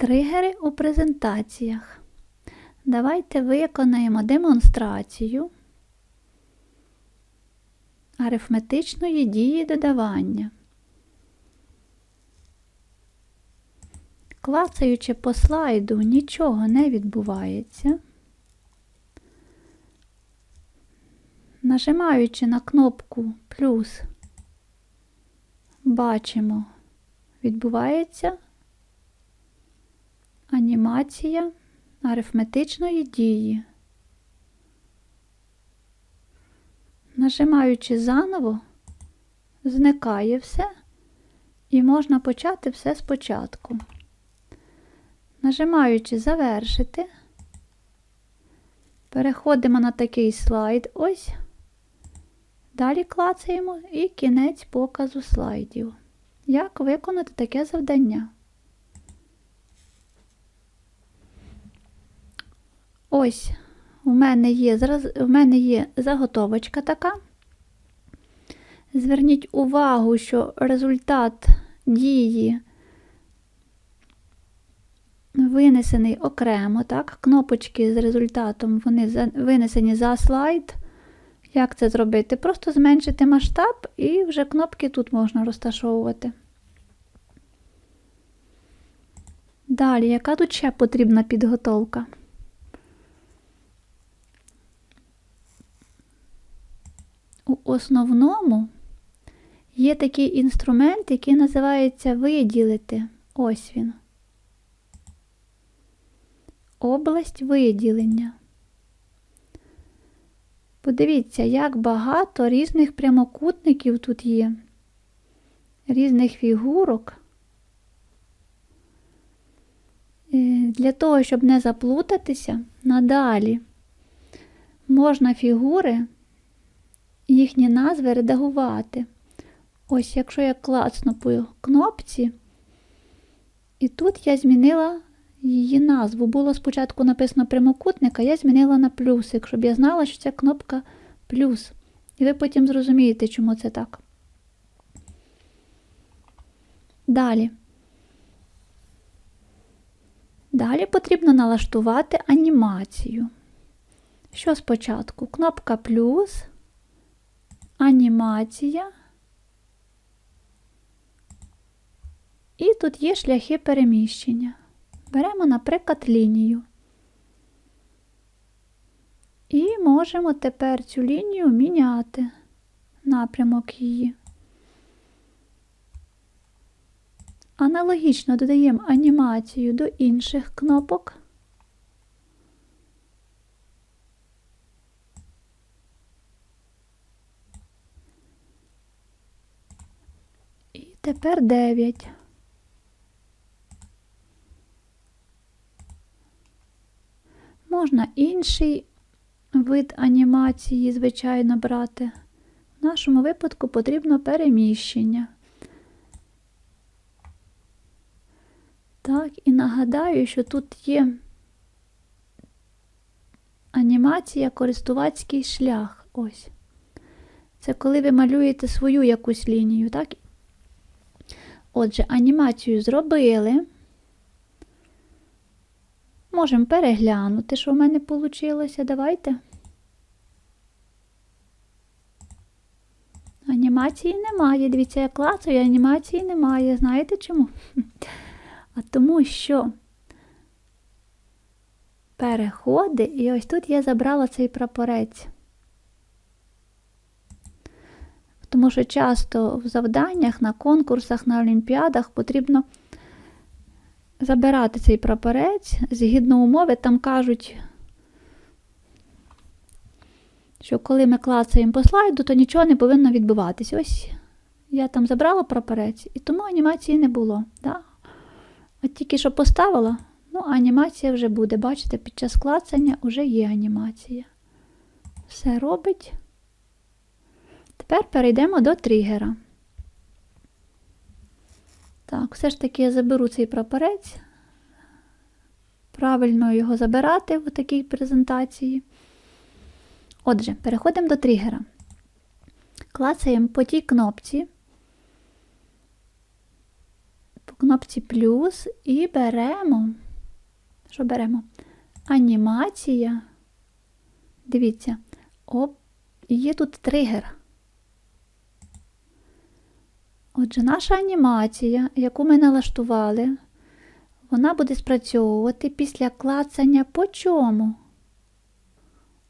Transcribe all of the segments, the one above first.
Тригери у презентаціях. Давайте виконаємо демонстрацію арифметичної дії додавання. Клацаючи по слайду, нічого не відбувається. Нажимаючи на кнопку плюс, бачимо, відбувається анімація арифметичної дії. Нажимаючи заново, зникає все і можна почати все спочатку. Нажимаючи завершити, переходимо на такий слайд ось. Далі клацаємо і кінець показу слайдів. Як виконати таке завдання? Ось у мене є зараз, у мене є заготовочка така. Зверніть увагу, що результат дії винесений окремо, так? Кнопочки з результатом вони винесені за слайд. Як це зробити? Просто зменшити масштаб і вже кнопки тут можна розташовувати. Далі, яка тут ще потрібна підготовка? У основному є такий інструмент, який називається виділити. Ось він. Область виділення. Подивіться, як багато різних прямокутників тут є, різних фігурок. Е, для того, щоб не заплутатися, надалі можна фігури, їхні назви редагувати. Ось, якщо я клацну по кнопці, і тут я змінила її назву. Було спочатку написано прямокутник, а я змінила на плюсик, щоб я знала, що це кнопка плюс. І ви потім зрозумієте, чому це так. Далі. Далі потрібно налаштувати анімацію. Що спочатку? Кнопка плюс, анімація. І тут є шляхи переміщення. Беремо, наприклад, лінію. І можемо тепер цю лінію міняти напрямок її. Аналогічно додаємо анімацію до інших кнопок. І тепер 9. Можна інший вид анімації, звичайно, брати. В нашому випадку потрібно переміщення. Так, і нагадаю, що тут є анімація користувацький шлях. Ось. Це коли ви малюєте свою якусь лінію, так? Отже, анімацію зробили. Можемо переглянути, що в мене вийшло. Давайте. Анімації немає. Дивіться, я клацаю, анімації немає. Знаєте чому? А тому що переходи, і ось тут я забрала цей прапорець. Тому що часто в завданнях, на конкурсах, на олімпіадах потрібно забирати цей прапорець згідно умови, там кажуть, що коли ми клацаємо по слайду, то нічого не повинно відбуватись. Ось я там забрала прапорець, і тому анімації не було. Да? От тільки що поставила, ну, анімація вже буде. Бачите, під час клацання вже є анімація. Все робить. Тепер перейдемо до тригера. Так, все ж таки я заберу цей прапорець. Правильно його забирати в такій презентації. Отже, переходимо до тригера. Клацаємо по тій кнопці. по кнопці плюс і беремо. Що беремо? Анімація. Дивіться, оп, є тут тригер. Отже, наша анімація, яку ми налаштували, вона буде спрацьовувати після клацання по чому.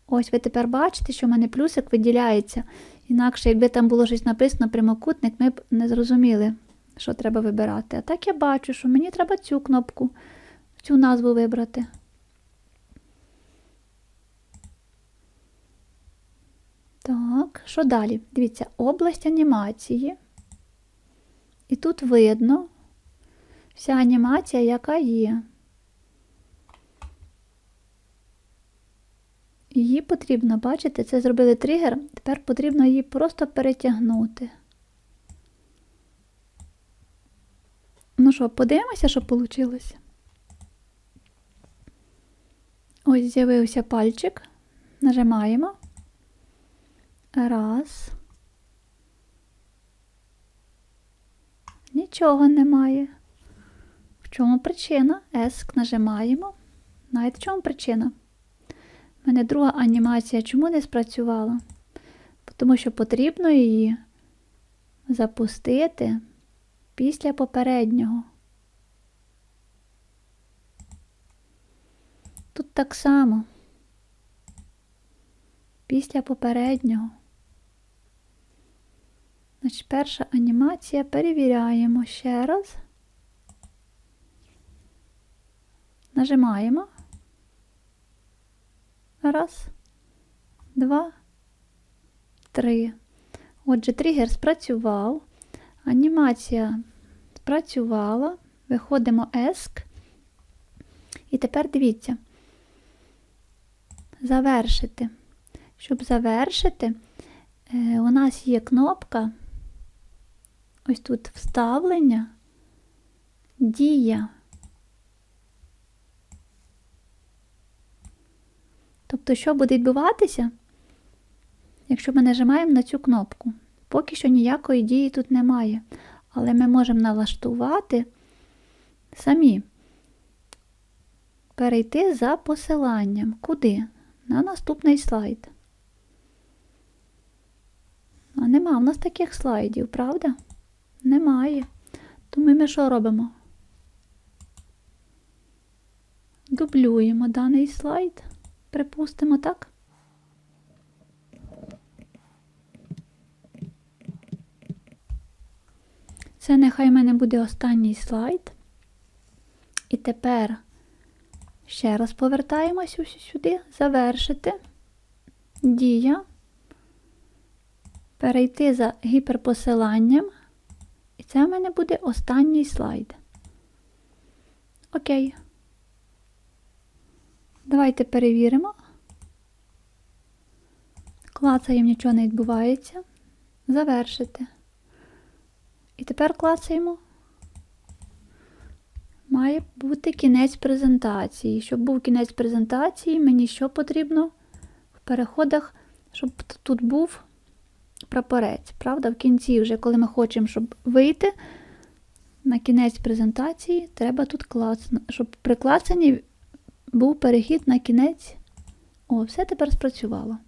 Ось ви тепер бачите, що в мене плюсик виділяється. Інакше, якби там було щось написано прямокутник, ми б не зрозуміли, що треба вибирати. А так я бачу, що мені треба цю кнопку, цю назву вибрати. Так, що далі? Дивіться, область анімації. І тут видно вся анімація, яка є. Її потрібно, бачите, це зробили тригер, тепер потрібно її просто перетягнути. Ну що, подивимося, що вийшло. Ось з'явився пальчик. Нажимаємо. Раз. Нічого немає. В чому причина? Еск нажимаємо. Знаєте, в чому причина? У мене друга анімація чому не спрацювала? Тому що потрібно її запустити після попереднього. Тут так само. Після попереднього. Значить, перша анімація перевіряємо ще раз. Нажимаємо. Раз, два, три. Отже, тригер спрацював. Анімація спрацювала. Виходимо ESC. І тепер дивіться. Завершити. Щоб завершити, е, у нас є кнопка. Ось тут вставлення, дія. Тобто, що буде відбуватися, якщо ми нажимаємо на цю кнопку? Поки що ніякої дії тут немає. Але ми можемо налаштувати самі перейти за посиланням. Куди? На наступний слайд. А нема в нас таких слайдів, правда? Немає. Тому ми що робимо? Дублюємо даний слайд. Припустимо, так? Це нехай в мене буде останній слайд. І тепер ще раз повертаємося сюди, завершити. Дія. Перейти за гіперпосиланням. Це в мене буде останній слайд. Окей. Давайте перевіримо. Клацаємо, нічого не відбувається. Завершити. І тепер клацаємо. Має бути кінець презентації. Щоб був кінець презентації, мені що потрібно в переходах, щоб тут був прапорець. Правда, в кінці, вже коли ми хочемо, щоб вийти на кінець презентації, треба тут клацати, щоб при клацанні був перехід на кінець. О, все тепер спрацювало.